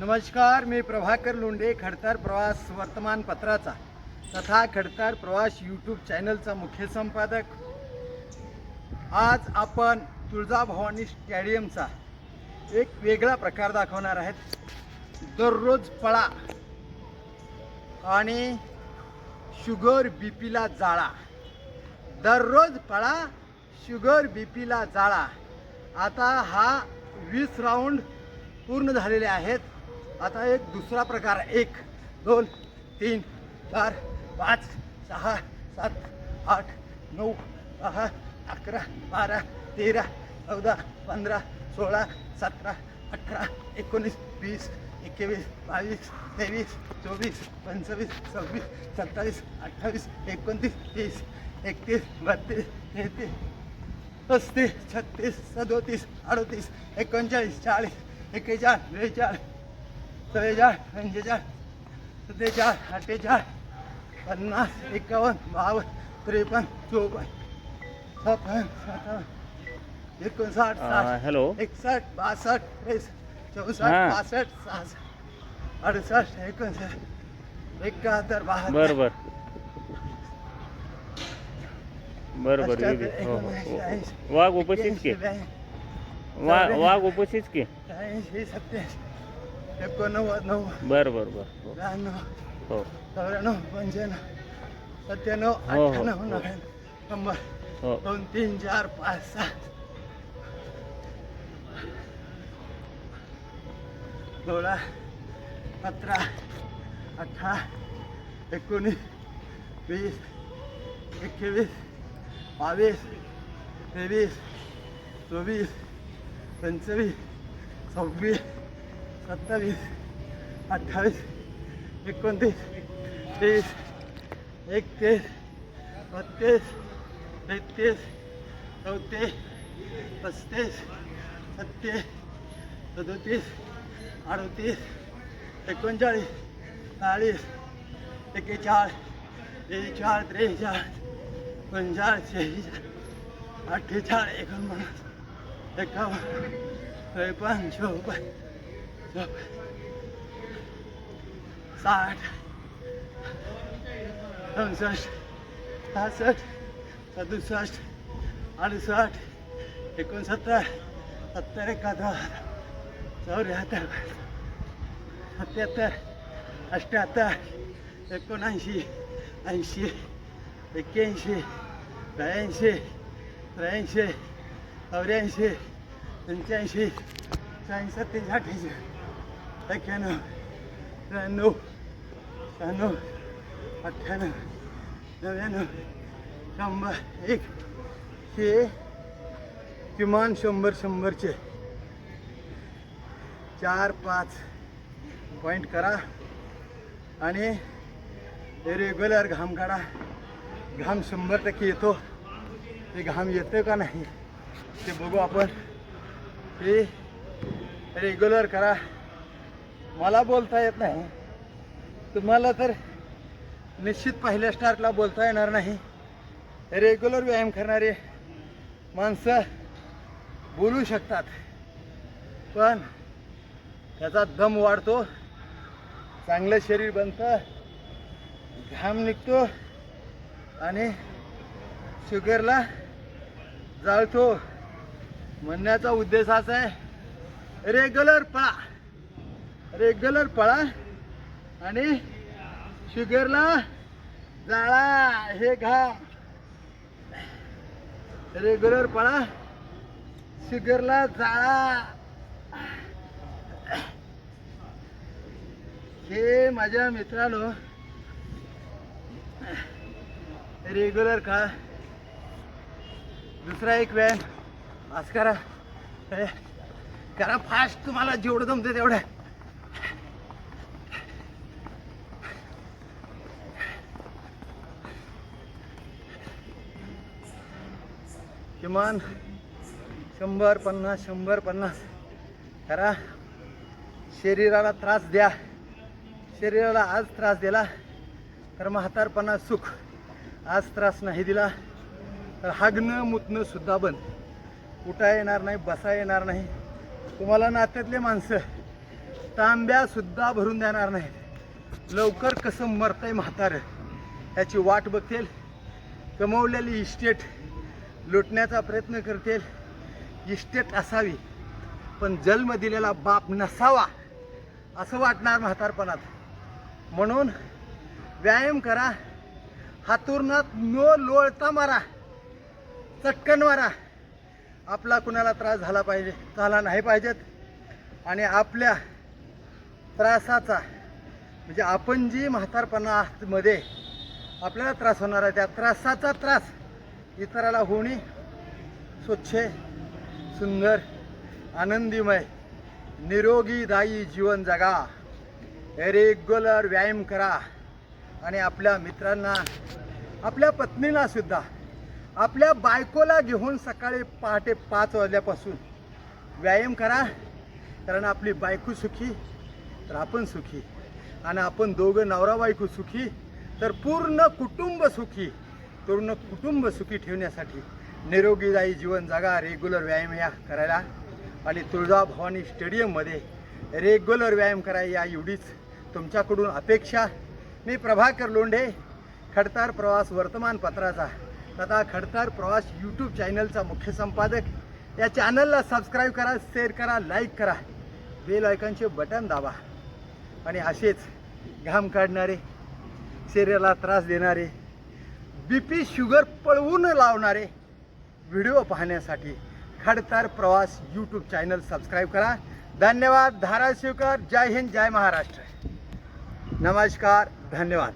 नमस्कार मी प्रभाकर लोंढे खडतर प्रवास वर्तमानपत्राचा तथा खडतर प्रवास यूट्यूब चॅनलचा मुख्य संपादक. आज आपण तुळजाभवानी स्टॅडियमचा एक वेगळा प्रकार दाखवणार आहेत. दररोज पळा आणि शुगर बी पीला जाळा. दररोज पळा शुगर बी पीला जाळा. आता हा वीस राऊंड पूर्ण झालेले आहेत. आता एक दुसरा प्रकार एक दोन तीन चार पाच सहा सात आठ नऊ दहा अकरा बारा तेरा चौदा पंधरा सोळा सतरा अठरा एकोणीस वीस एकवीस बावीस तेवीस चोवीस पंचवीस सव्वीस सत्तावीस अठ्ठावीस एकोणतीस तीस एकतीस बत्तीस तेहतीस पस्तीस छत्तीस सदोतीस अडोतीस एकोणचाळीस चाळीस एक्केचाळीस बेचाळीस चव्वेचाळीस पंचेचाळीस सत्तेचाळीस अठ्ठेचाळीस पन्नास एकावन्न बावन्न त्रेपन्न चोपन्न छप्पन्न सत्तावन्न एकोणसाठ साठ हॅलो एकसष्ट बासष्ट त्रेसष्ट चौसष्ट. पासष्ट सहासष्ट अडुसष्ट एकोणसष्ट एकाहत्तर बहात्तर बर बर बर बर अठ्ठ्याहत्तर, वेगळी. हो, हो, हो. वाघ उपस्थित की एक्क्याऐंशी, ब्याऐंशी, वा वाघ उपस्थित की सत्याऐंशी एकोणनव्वद. नव्वद बर बर बर. ब्याण्णव. हो. चौऱ्याण्णव पंच्याण्णव सत्त्याण्णव हो, हो, अठ्ठ्याण्णव हो. नव्याण्णव शंभर. हो. दोन तीन चार पाच सात. सोळा सतरा अठरा एकोणीस वीस एकवीस बावीस तेवीस चोवीस पंचवीस सव्वीस सत्तावीस अठ्ठावीस एकोणतीस तीस एकतीस बत्तीस तेहतीस चौतीस पस्तीस छत्तीस सदोतीस अडतीस एकोणचाळीस चाळीस एकेचाळीस बेचाळीस त्रेचाळीस पंचाळीस शेहेचाळीस अठ्ठेचाळीस एकोणपन्नास एकावन्न त्रेपन्न चौपन्न चोपन्न साठ चौसष्ट सहासष्ट सदुसष्ट अडुसष्ट एकोणसत्तर सत्तर एकाहत्तर चौऱ्याहत्तर सत्याहत्तर अठ्ठ्याहत्तर एकोणऐंशी ऐंशी एक्क्याऐंशी ब्याऐंशी त्र्याऐंशी चौऱ्याऐंशी पंच्याऐंशी शहाऐंशी सत्त्याऐंशी अठ्ठ्याऐंशी. एक्क्याण्णव त्र्याण्णव शहाण्णव अठ्ठ्याण्णव नव्याण्णव शंभर एक हे किमान शंभर शंभरचे. चार पाच पॉईंट करा. आणि रेग्युलर घाम काढा. घाम शंभर टक्के येतो. ते घाम येतं का नाही ते बघू आपण. ते रेग्युलर करा. मला बोलता येत नाही. तुम्हाला तर निश्चित पहिल्या स्टार्टला बोलता येणार नाही. रेग्युलर व्यायाम करणारे माणसं बोलू शकतात. पण त्याचा दम वाढतो चांगलं शरीर बनतं घाम निघतो आणि शुगरला जाळतो. म्हणण्याचा उद्देश असा आहे रेग्युलर पळा. रेग्युलर पळा आणि शुगरला जाळा हे घा. रेग्युलर पळा शुगरला जाळा. हे माझ्या मित्रांनो रेग्युलर खा. दुसरा एक व्यायाम आज करा करा फास्ट तुम्हाला जेवढं जमते तेवढं. किमान शंभर पन्नास शंभर पन्नास. करा. शरीराला त्रास द्या. शरीराला आज त्रास दिला तर म्हातारपणा सुख. आज त्रास नाही दिला तर हागणं मुतणं सुद्धा बंद. उठा येणार नाही बसा येणार नाही. तुम्हाला नात्यातले माणसं तांब्यासुद्धा भरून देणार नाहीत. लवकर कसं मरतंय म्हातारं याची वाट बघतील. कमवलेली इस्टेट लुटण्याचा प्रयत्न करतील. इस्टेट असावी पण जन्म दिलेला बाप नसावा असं वाटणार म्हातारपणात. म्हणून व्यायाम करा हातुरणात न लोळता मारा चटकन मारा. आपला कुणाला त्रास झाला पाहिजे झाला नाही पाहिजेत. आणि आपल्या त्रासाचा म्हणजे आपण जी म्हातारपणामध्ये आपल्याला त्रास होणार आहे त्या त्रासाचा त्रास इतराला होणे स्वच्छ सुंदर आनंदीमय निरोगीदायी जीवन जगा. रेग्युलर व्यायाम करा. आणि आपल्या मित्रांना आपल्या पत्नीला सुद्धा आपल्या बायकोला घेऊन सकाळी पहाटे पाच वाजल्यापासून व्यायाम करा. कारण आपली बायको सुखी तर आपण सुखी. आणि आपण दोघं नवरा बायको सुखी तर पूर्ण कुटुंब सुखी. करून कुटुंब सुखी ठेवण्यासाठी निरोगीदायी जीवन जागा रेग्युलर व्यायाम या करायला. आणि तुळजाभवानी स्टेडियममध्ये रेग्युलर व्यायाम करायला या एवढीच तुमच्याकडून अपेक्षा. मी प्रभाकर लोंढे खडतार प्रवास वर्तमानपत्राचा तथा खडतार प्रवास यूट्यूब चॅनलचा मुख्य संपादक. या चॅनलला सबस्क्राईब करा शेअर करा लाईक करा. बेल आयकॉनचे बटन दाबा. आणि असेच घाम काढणारे शरीराला त्रास देणारे बी पी शुगर पळवून लावणारे व्हिडिओ पाहण्यासाठी खडतर प्रवास यूट्यूब चॅनल सबस्क्राईब करा. धन्यवाद धाराशिवकर. जय हिंद जय महाराष्ट्र. नमस्कार धन्यवाद.